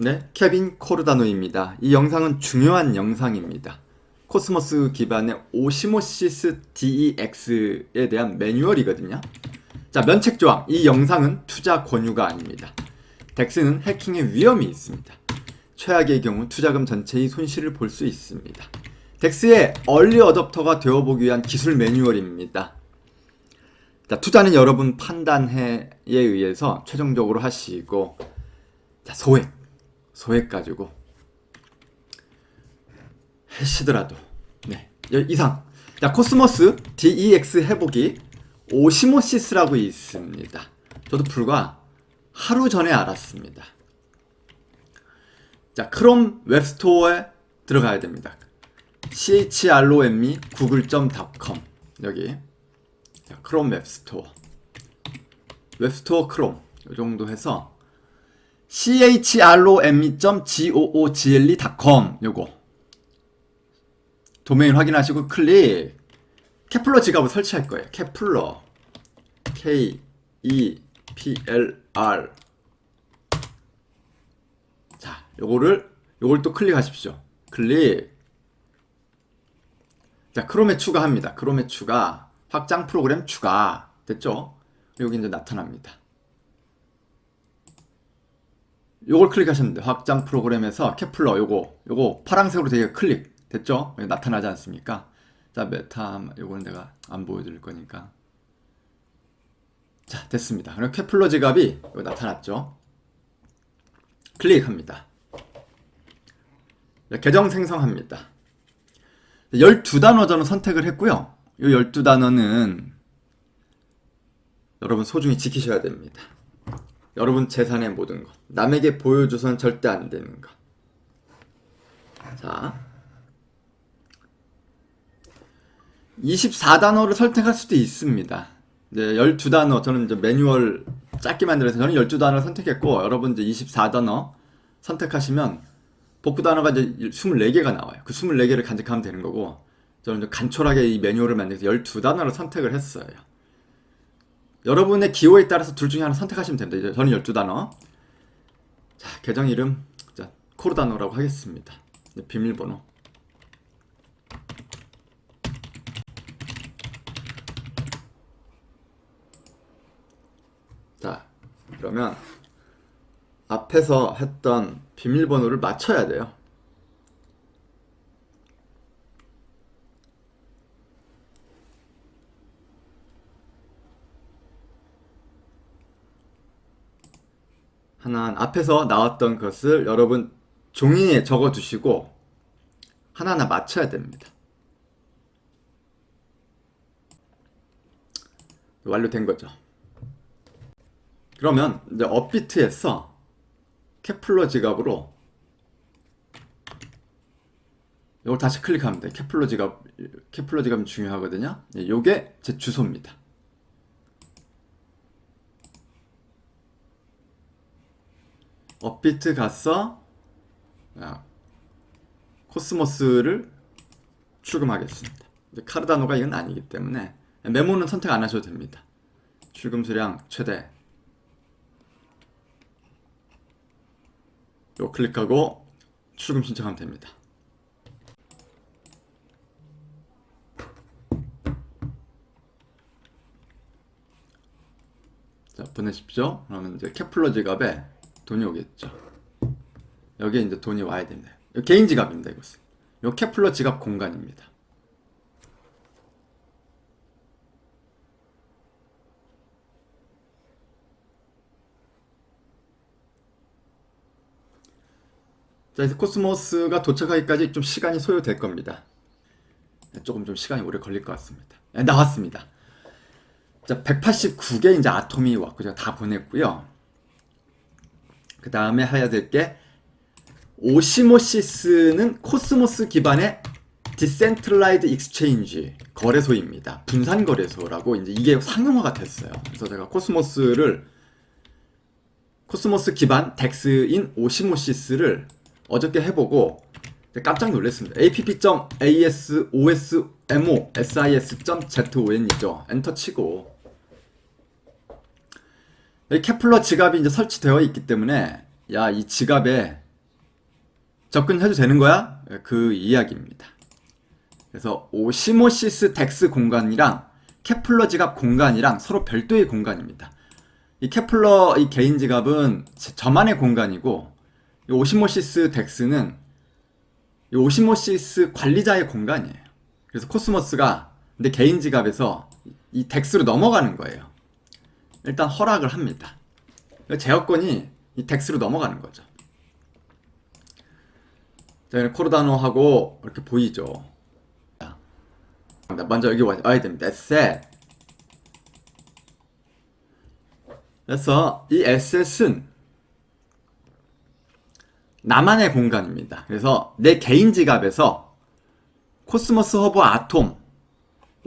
네, 케빈 코르다노입니다. 이 영상은 중요한 영상입니다. 코스모스 기반의 오시모시스 DEX에 대한 매뉴얼이거든요. 자, 면책 조항. 이 영상은 투자 권유가 아닙니다. 덱스는 해킹의 위험이 있습니다. 최악의 경우 투자금 전체의 손실을 볼 수 있습니다. 덱스의 얼리 어답터가 되어보기 위한 기술 매뉴얼입니다. 자, 투자는 여러분 판단에 의해서 최종적으로 하시고 자, 소액. 소액 가지고 하시더라도 네. 여- 이상. 자, 코스모스 DEX 해보기 오시모시스라고 있습니다. 저도 불과 하루 전에 알았습니다. 자, 크롬 웹스토어에 들어가야 됩니다. chrome google.com 여기 자, 크롬 웹스토어 웹스토어 크롬 이 정도 해서 chrome.google.com 요거 도메인 확인하시고 클릭 케플러 지갑을 설치할 거예요. 케플러 K E P L R 자, 요거를 요걸 또 클릭하십시오. 클릭 자, 크롬에 추가합니다. 크롬에 추가 확장 프로그램 추가 됐죠? 여기 이제 나타납니다. 요걸 돼요. 확장 프로그램에서 케플러 요거 요거 파란색으로 되게 클릭 됐죠? 나타나지 않습니까? 자 메타 요거는 내가 안 보여드릴 거니까 자 됐습니다. 그럼 케플러 지갑이 나타났죠? 클릭합니다. 자, 계정 생성합니다. 12단어 저는 선택을 했고요. 이 12단어는 여러분 소중히 지키셔야 됩니다. 여러분 재산의 모든 것. 남에게 보여줘선 절대 안 되는 것. 자. 24단어를 선택할 수도 있습니다. 네, 12단어. 저는 이제 매뉴얼 짧게 만들어서 저는 12단어를 선택했고, 여러분 이제 24단어 선택하시면 복구 단어가 이제 24개가 나와요. 그 24개를 간직하면 되는 거고, 저는 이제 간촐하게 이 매뉴얼을 만들어서 12단어를 선택을 했어요. 여러분의 기호에 따라서 둘 중에 하나 선택하시면 됩니다. 저는 12단어. 자, 계정 이름 자, 코르다노라고 하겠습니다. 비밀번호. 자, 그러면 앞에서 했던 비밀번호를 맞춰야 돼요. 하나 앞에서 나왔던 것을 여러분 종이에 적어 두시고 하나하나 맞춰야 됩니다. 완료된 거죠. 그러면 이제 업비트에서 케플러 지갑으로 이걸 다시 돼. 케플러 지갑 케플러 지갑이 중요하거든요. 예, 요게 제 주소입니다. 업비트 가서 아, 코스모스를 출금하겠습니다. 카르다노가 이건 아니기 때문에 메모는 선택 안 하셔도 됩니다. 출금 수량 최대. 요 클릭하고 출금 신청하면 됩니다. 자 보내십시오. 그러면 이제 케플러 지갑에 돈이 오겠죠. 여기에 이제 돈이 와야 됩니다. 개인 지갑입니다. 이것은. 요 케플러 지갑 공간입니다. 자, 이제 코스모스가 도착하기까지 좀 시간이 소요될 겁니다. 조금 좀 시간이 오래 걸릴 것 같습니다. 네, 나왔습니다. 자, 189개 이제 아톰이 왔고 제가 다 보냈고요. 그 다음에 해야 될 게 오시모시스는 코스모스 기반의 디센트럴라이드 익스체인지 거래소입니다. 분산 거래소라고 이제 이게 상용화가 됐어요. 그래서 제가 코스모스를 코스모스 기반 덱스인 오시모시스를 어저께 해보고 깜짝 놀랐습니다. app.asosmo sis.zon이죠. 엔터 치고 케플러 지갑이 이제 설치되어 있기 때문에 야 이 지갑에 접근해도 되는 거야? 그 이야기입니다. 그래서 오시모시스 덱스 공간이랑 케플러 지갑 공간이랑 서로 별도의 공간입니다. 이 케플러 이 개인 지갑은 저- 저만의 공간이고 이 오시모시스 덱스는 이 오시모시스 관리자의 공간이에요. 그래서 코스모스가 근데 개인 지갑에서 이 덱스로 넘어가는 거예요. 일단 허락을 합니다. 제어권이 이 덱스로 넘어가는 거죠. 자, 코르다노하고 이렇게 보이죠. 자, 먼저 여기 와- 와야 됩니다. 에셋. 그래서 이 에셋은 나만의 공간입니다. 그래서 내 개인 지갑에서 코스모스 허브 아톰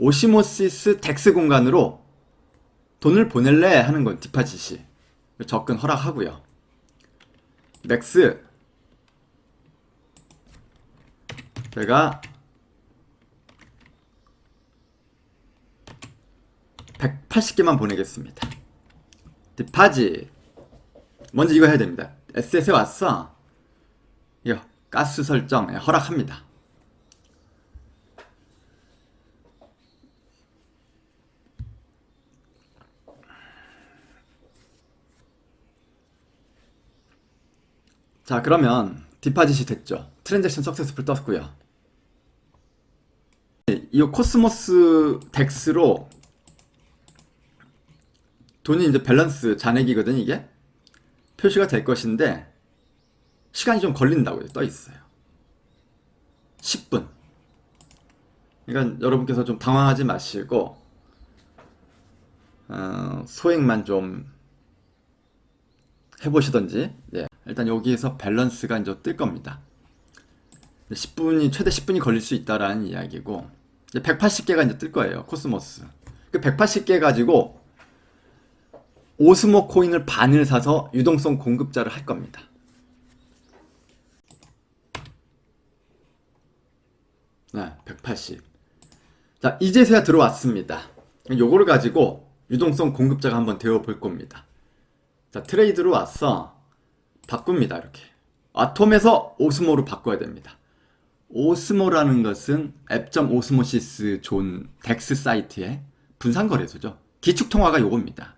오시모시스 덱스 공간으로 돈을 보낼래 하는 건 디파짓이 접근 허락하고요. 맥스 제가 180개만 보내겠습니다. 디파짓 먼저 이거 해야 됩니다. SS에 왔어. 이거 가스 설정 예, 허락합니다. 자 그러면 디파짓이 됐죠. 트랜잭션 석세스풀 떴고요. 이 코스모스 덱스로 돈이 이제 밸런스 잔액이거든 이게 표시가 될 것인데 시간이 좀 걸린다고 떠 있어요. 10분. 그러니까 여러분께서 좀 당황하지 마시고 어, 소액만 좀 해보시던지. 예. 일단 여기에서 밸런스가 이제 뜰 겁니다. 10분이 최대 10분이 걸릴 수 있다라는 이야기고 이제 180개가 이제 뜰 거예요. 코스모스. 그 180개 가지고 오스모 코인을 반을 사서 유동성 공급자를 할 겁니다. 네, 180. 자, 이제서야 들어왔습니다. 요거를 가지고 유동성 공급자가 한번 되어 볼 겁니다. 자, 트레이드로 왔어. 바꿉니다, 이렇게. 아톰에서 오스모로 바꿔야 됩니다. 오스모라는 것은 앱.오스모시스 존 덱스 사이트의 분산 거래소죠. 기축 통화가 요겁니다.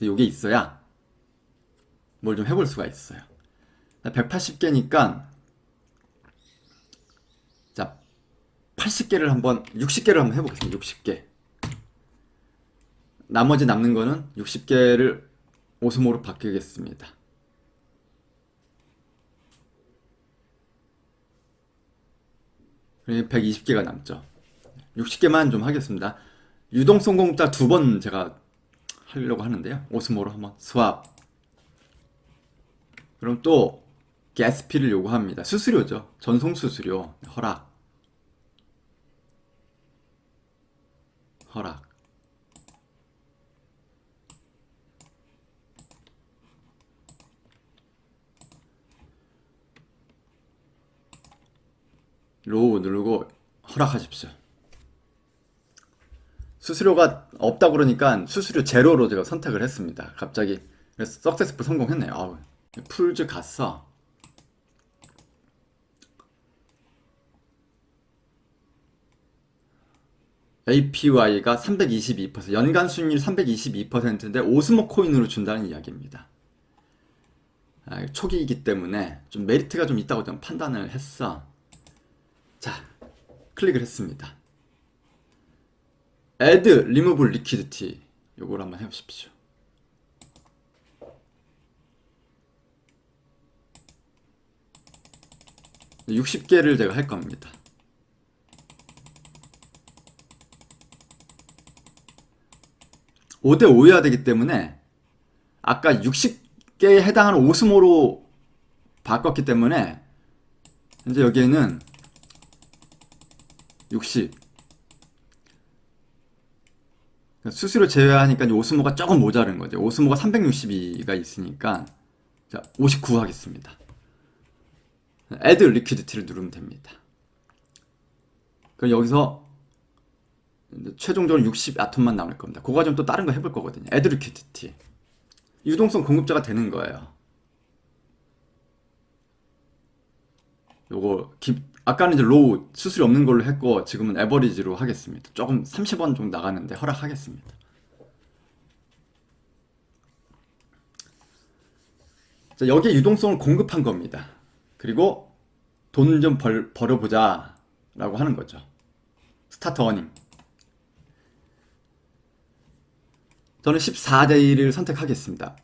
요게 있어야 뭘 좀 해볼 수가 있어요. 180개니까 자 80개를 한번 60개를 한번 해보겠습니다. 60개. 나머지 남는 거는 60개를 오스모로 바뀌겠습니다. 그리고 120개가 남죠. 60개만 좀 하겠습니다. 유동성 공짜 두 번 제가 하려고 하는데요. 오스모로 한번 스왑. 그럼 또 가스피를 요구합니다. 수수료죠. 전송 수수료 허락. 허락. 로우 누르고 허락하십시오. 수수료가 없다 그러니까 수수료 제로로 제가 선택을 했습니다. 갑자기 그래서 석세스풀 성공했네요. 아우, 풀즈 갔어. APY가 322% 연간 수익률 322%인데 오스모 코인으로 준다는 이야기입니다. 아, 초기이기 때문에 좀 메리트가 좀 있다고 좀 판단을 했어. 자, 클릭을 했습니다. add remove liquidity 요걸 한번 해 보십시오. 육십 개를 제가 할 겁니다. (5대 5여야) 되기 때문에 아까 60개에 해당하는 오스모로 바꿨기 때문에 이제 여기에는 60 수수료 제외하니까 오스모가 조금 모자른 거죠. 오스모가 362가 있으니까 자, 59 하겠습니다. add liquidity를 누르면 됩니다. 그럼 여기서 최종적으로 60 아톰만 남을 겁니다. 그거 가지고 또 다른 거 해볼 거거든요. add liquidity. 유동성 공급자가 되는 거예요. 요거 기, 아까는 이제 로우 수수료 없는 걸로 했고 지금은 에버리지로 하겠습니다. 조금 30원 정도 나가는데 허락하겠습니다. 자, 여기에 유동성을 공급한 겁니다. 그리고 돈 좀 벌, 벌어보자 라고 하는 거죠. 스타트 어닝. 저는 14대 1을 선택하겠습니다.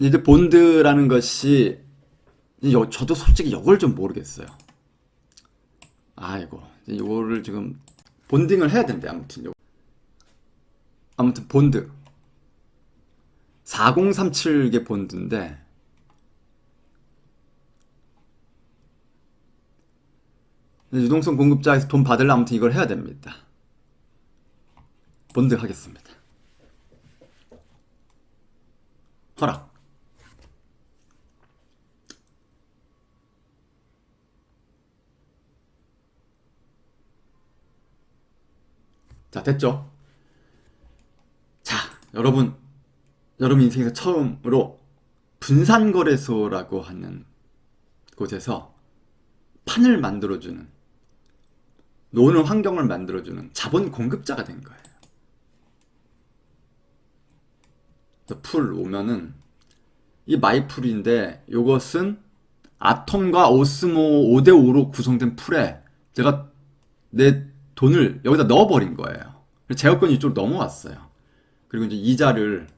이제 본드라는 것이 요- 저도 솔직히 이걸 좀 모르겠어요. 아이고 이거를 지금 본딩을 해야 된대 아무튼 요 아무튼 본드 4037개 본드인데 유동성 공급자에서 돈 받으려 아무튼 이걸 해야 됩니다. 본드 하겠습니다. 허락. 자, 됐죠? 자, 여러분, 여러분 인생에서 처음으로 분산거래소라고 하는 곳에서 판을 만들어주는, 노는 환경을 만들어주는 자본 공급자가 된 거예요. 풀 오면은, 이 마이풀인데, 요것은 아톰과 오스모 5대5로 구성된 풀에 제가 내 돈을 여기다 넣어버린 거예요. 제어권이 이쪽으로 넘어왔어요. 그리고 이제 이자를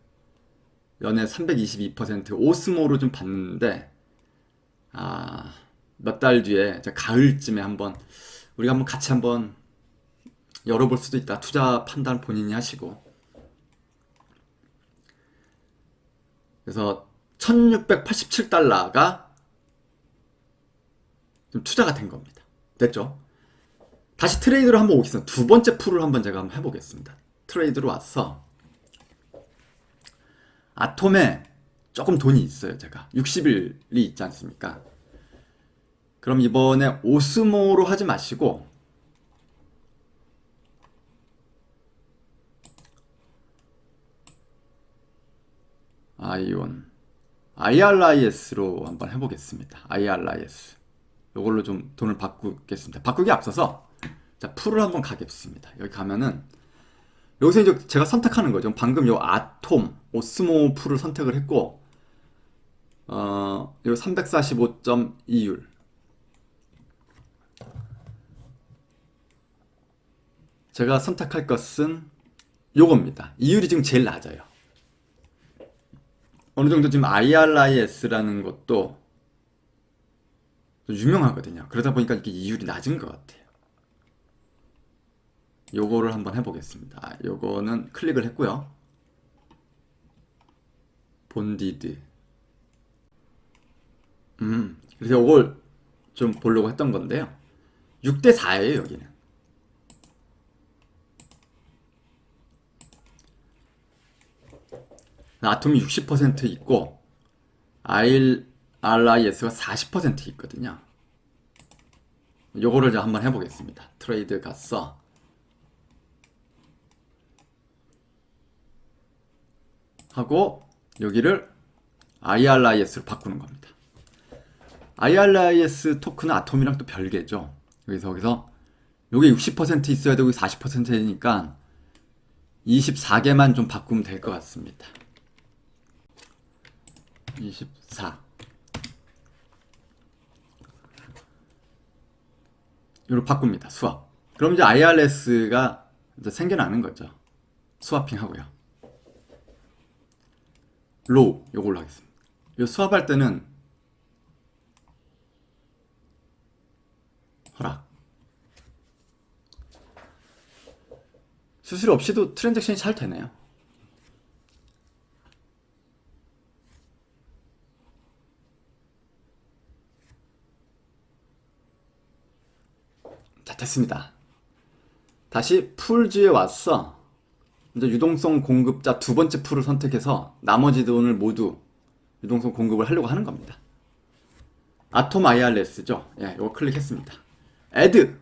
연에 322% 오스모로 좀 받는데, 아, 몇 달 뒤에 가을쯤에 한번 우리가 한번 같이 한번 열어볼 수도 있다. 투자 판단 본인이 하시고. 그래서 1687달러가 좀 투자가 된 겁니다. 됐죠? 다시 트레이드로 한번 오겠습니다. 두 번째 풀을 한번 제가 한번 해보겠습니다. 트레이드로 와서 아톰에 조금 돈이 있어요. 제가 60일이 있지 않습니까? 그럼 이번에 오스모로 하지 마시고 아이온 IRIS로 한번 해보겠습니다. IRIS 이걸로 좀 돈을 바꾸겠습니다. 바꾸기 앞서서 자 풀을 한번 가겠습니다. 여기 가면은 여기서 이제 제가 선택하는 거죠. 방금 요 아톰 오스모 풀을 선택을 했고 어 여기 345.2율 제가 선택할 것은 요겁니다. 이율이 지금 제일 낮아요. 어느 정도 지금 IRIS라는 것도 좀 유명하거든요. 그러다 보니까 이게 이율이 낮은 것 같아요. 요거를 한번 해보겠습니다. 아, 요거는 클릭을 했고요. 본디드. 음, 그래서 요걸 좀 보려고 했던 건데요. 6대 4예요, 여기는. 아톰이 60% 있고 IRIS가 40% 있거든요. 요거를 자 한번 해보겠습니다. 트레이드 가서 하고 여기를 IRIS로 바꾸는 겁니다. IRIS 토큰은 아톰이랑 또 별개죠. 여기서 여기서 요게 60% 있어야 되고 40%니까 24개만 좀 바꾸면 될 것 같습니다. 24 이로 바꿉니다. 수압. 그럼 이제 IRS가 이제 생겨나는 거죠. 스와핑 하고요. 로우 요걸로 하겠습니다. 요 수압할 때는 허락. 수수료 없이도 트랜잭션이 잘 되네요. 자, 됐습니다. 다시 풀즈에 왔어. 이제 유동성 공급자 두 번째 풀을 선택해서 나머지 돈을 모두 유동성 공급을 하려고 하는 겁니다. 아톰 IRS죠. 예, 이거 클릭했습니다. add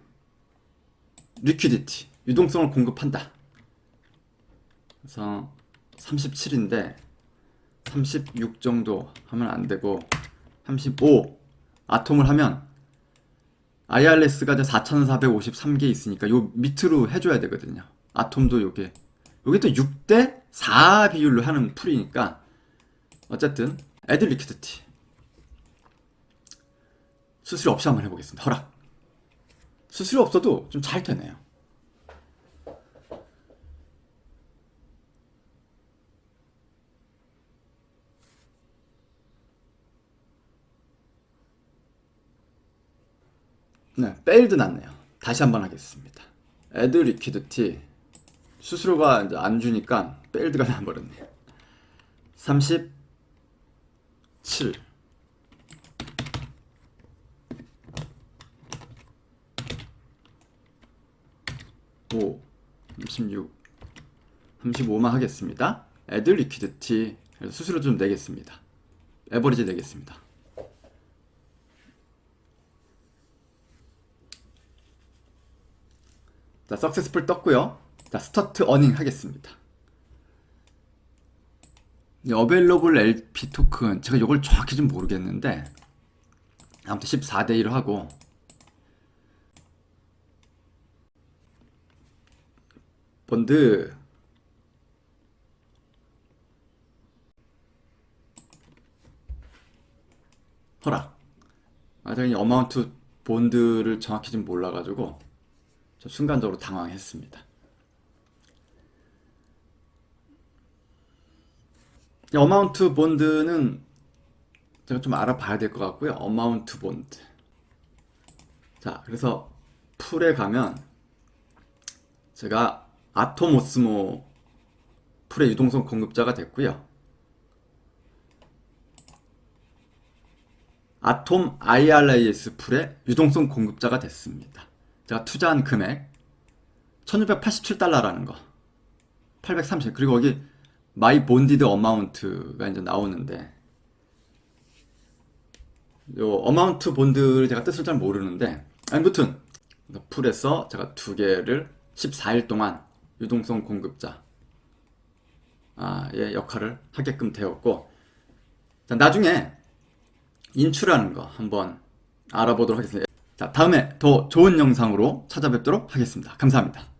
liquidity 유동성을 공급한다. 그래서 37인데 36 정도 하면 안 되고 35 아톰을 하면 IRS가 4453개 있으니까 요 밑으로 해줘야 되거든요. 아톰도 요게 요게 또 6대 4 비율로 하는 풀이니까 어쨌든 애들 리퀴드티 수수료 없이 한번 해보겠습니다. 허락. 수수료 없어도 좀 잘 되네요. 네, 페일드 났네요. 다시 한번 하겠습니다. 애드 리퀴드티 수수료가 이제 안 주니까 페일드가 나버렸네요. 37 5 36 35만 하겠습니다. 애드 리퀴드티 수수료 좀 내겠습니다. 에버리지 내겠습니다. 자, 석세스풀 떴고요. 자, 스타트 어닝 하겠습니다. 이 어벨러블 LP 토큰 제가 이걸 정확히 좀 모르겠는데 아무튼 14대 1로 하고 본드 허락 아이 어마운트 본드를 정확히 좀 몰라가지고 저 순간적으로 당황했습니다. 어마운트 본드는 제가 좀 알아봐야 될 것 같고요. 어마운트 본드. 자, 그래서 풀에 가면 제가 아토모스모 풀의 유동성 공급자가 됐고요. 아톰 IRAS 풀의 유동성 공급자가 됐습니다. 제가 투자한 금액 1687달러라는 거. 830. 그리고 거기 마이 본디드 어마운트가 이제 나오는데 요 어마운트 본드를 제가 뜻을 잘 모르는데 아무튼 풀에서 제가 두 개를 14일 동안 유동성 공급자 의 역할을 하게끔 되었고 자, 나중에 인출하는 거 한번 알아보도록 하겠습니다. 자, 다음에 더 좋은 영상으로 찾아뵙도록 하겠습니다. 감사합니다.